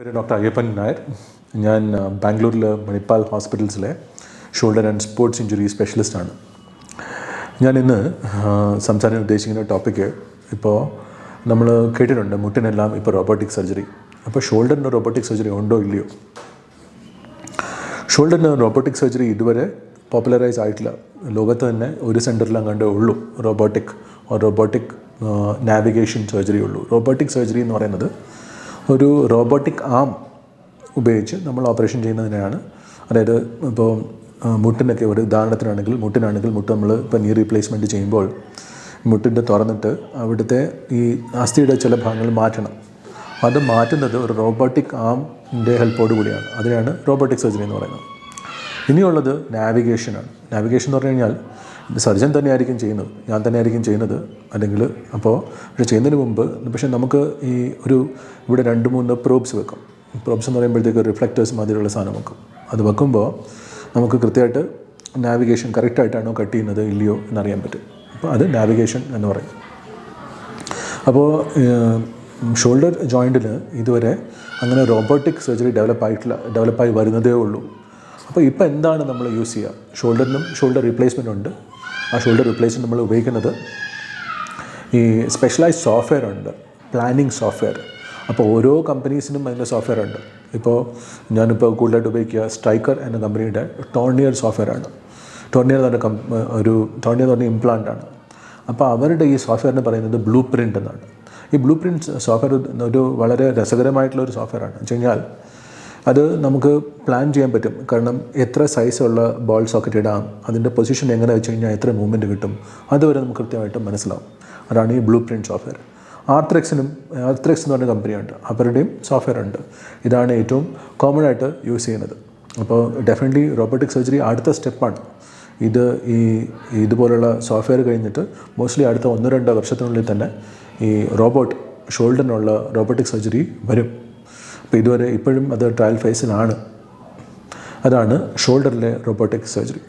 പേര് ഡോക്ടർ അയ്യപ്പൻ നായർ. ഞാൻ ബാംഗ്ലൂരിലെ മണിപ്പാൽ ഹോസ്പിറ്റൽസിലെ ഷോൾഡർ ആൻഡ് സ്പോർട്സ് ഇഞ്ചുറി സ്പെഷ്യലിസ്റ്റാണ് ഞാൻ ഇന്ന് സംസാരിക്കാൻ ഉദ്ദേശിക്കുന്ന ടോപ്പിക്ക് ഇപ്പോൾ നമ്മൾ കേട്ടിട്ടുണ്ട് മുട്ടിനെല്ലാം ഇപ്പോൾ റോബോട്ടിക് സർജറി അപ്പോൾ ഷോൾഡറിന് റോബോട്ടിക് സർജറി ഉണ്ടോ ഇല്ലയോ? ഷോൾഡറിന് റോബോട്ടിക് സർജറി ഇതുവരെ പോപ്പുലറൈസ് ആയിട്ടില്ല. ലോകത്ത് തന്നെ ഒരു സെന്ററിലും കണ്ടേ ഉള്ളൂ റോബോട്ടിക് റോബോട്ടിക് നാവിഗേഷൻ സർജറി ഉള്ളൂ. റോബോട്ടിക് സർജറി എന്ന് പറയുന്നത് ഒരു റോബോട്ടിക് ആം ഉപയോഗിച്ച് നമ്മൾ ഓപ്പറേഷൻ ചെയ്യുന്നതിനാണ് അതായത് ഇപ്പോൾ മുട്ടിനൊക്കെ ഒരു ഉദാഹരണത്തിനാണെങ്കിൽ മുട്ടിനാണെങ്കിൽ മുട്ട് നമ്മൾ ഇപ്പോൾ നീ റീപ്ലേസ്മെന്റ് ചെയ്യുമ്പോൾ മുട്ടിന്റെ തുറന്നിട്ട് അവിടുത്തെ ഈ അസ്ഥിയുടെ ചില ഭാഗങ്ങൾ മാറ്റണം. അത് മാറ്റുന്നത് ഒരു റോബോട്ടിക് ആമിന്റെ ഹെൽപ്പോട് കൂടിയാണ്. അതിനാണ് റോബോട്ടിക് സർജറി എന്ന് പറയുന്നത്. ഇനിയുള്ളത് നാവിഗേഷനാണ്. നാവിഗേഷൻ എന്ന് പറഞ്ഞു കഴിഞ്ഞാൽ സർജൻ തന്നെയായിരിക്കും ചെയ്യുന്നത്. ഞാൻ തന്നെയായിരിക്കും ചെയ്യുന്നത്. അല്ലെങ്കിൽ അപ്പോൾ പക്ഷേ ചെയ്യുന്നതിന് മുമ്പ് പക്ഷേ നമുക്ക് ഈ ഒരു ഇവിടെ രണ്ട് മൂന്ന് പ്രോബ്സ് വെക്കും. പ്രോബ്സ് എന്ന് പറയുമ്പോഴത്തേക്ക് റിഫ്ലക്റ്റേഴ്സ് മാതിരിയുള്ള സാധനം വെക്കും. അത് വെക്കുമ്പോൾ നമുക്ക് കൃത്യമായിട്ട് നാവിഗേഷൻ കറക്റ്റായിട്ടാണോ കട്ട് ചെയ്യുന്നത് ഇല്ലയോ എന്നറിയാൻ പറ്റും. അപ്പോൾ അത് നാവിഗേഷൻ എന്ന് പറയും. അപ്പോൾ ഷോൾഡർ ജോയിന്റിന് ഇതുവരെ അങ്ങനെ റോബോട്ടിക് സർജറി ഡെവലപ്പ് ആയിട്ടില്ല ഡെവലപ്പായി വരുന്നതേ ഉള്ളൂ. അപ്പോൾ ഇപ്പോൾ എന്താണ് നമ്മൾ യൂസ് ചെയ്യുക? ഷോൾഡറിനും ഷോൾഡർ റീപ്ലേസ്മെന്റ് ഉണ്ട്. ആ ഷോൾഡർ റീപ്ലേസ്മെന്റ് നമ്മൾ ഉപയോഗിക്കുന്നത് ഈ സ്പെഷ്യലൈസ്ഡ് സോഫ്റ്റ്വെയർ ഉണ്ട്. പ്ലാനിങ് സോഫ്റ്റ്വെയർ അപ്പോൾ ഓരോ കമ്പനീസിനും അതിന്റെ സോഫ്റ്റ്വെയർ ഉണ്ട്. ഇപ്പോൾ ഞാനിപ്പോൾ കൂടുതലായിട്ട് ഉപയോഗിക്കുക സ്ട്രൈക്കർ എന്ന കമ്പനിയുടെ ടോർണിയർ സോഫ്റ്റ്വെയർ ആണ്. ടോർണിയർ എന്ന് പറഞ്ഞ ഒരു ടോർണിയർ എന്ന് പറഞ്ഞ ഇംപ്ലാന്റ് ആണ്. അപ്പോൾ അവരുടെ ഈ സോഫ്റ്റ്വെയറിന് പറയുന്നത് ബ്ലൂ പ്രിന്റ് എന്നാണ്. ഈ ബ്ലൂ പ്രിന്റ് സോഫ്റ്റ്വെയർ ഒരു വളരെ രസകരമായിട്ടുള്ള ഒരു സോഫ്റ്റ്വെയർ ആണ്. വെച്ച് കഴിഞ്ഞാൽ അത് നമുക്ക് പ്ലാൻ ചെയ്യാൻ പറ്റും. കാരണം എത്ര സൈസുള്ള ബോൾ സോക്കറ്റ് ഇടാം അതിന്റെ പൊസിഷൻ എങ്ങനെ വെച്ച് കഴിഞ്ഞാൽ എത്ര മൂവ്മെന്റ് കിട്ടും അതുവരെ നമുക്ക് കൃത്യമായിട്ട് മനസ്സിലാവും. അതാണ് ഈ ബ്ലൂ പ്രിന്റ് സോഫ്റ്റ്വെയർ ആർത്രക്സിനും ആർത്രക്സ് എന്ന് പറഞ്ഞ കമ്പനിയുണ്ട് അവരുടെയും സോഫ്റ്റ്വെയർ ഉണ്ട്. ഇതാണ് ഏറ്റവും കോമൺ ആയിട്ട് യൂസ് ചെയ്യുന്നത്. അപ്പോൾ ഡെഫിനറ്റ്ലി റോബോട്ടിക് സർജറി അടുത്ത സ്റ്റെപ്പാണ് ഇത് ഈ ഇതുപോലുള്ള സോഫ്റ്റ്വെയർ കഴിഞ്ഞിട്ട് മോസ്റ്റ്ലി അടുത്ത ഒന്ന് രണ്ടോ വർഷത്തിനുള്ളിൽ തന്നെ ഈ റോബോട്ട് ഷോൾഡറിനുള്ള റോബോട്ടിക് സർജറി വരും. അപ്പോൾ ഇതുവരെ ഇപ്പോഴും അത് ട്രയൽ ഫേസിലാണ് അതാണ് ഷോൾഡറിലെ റോബോട്ടിക് സർജറി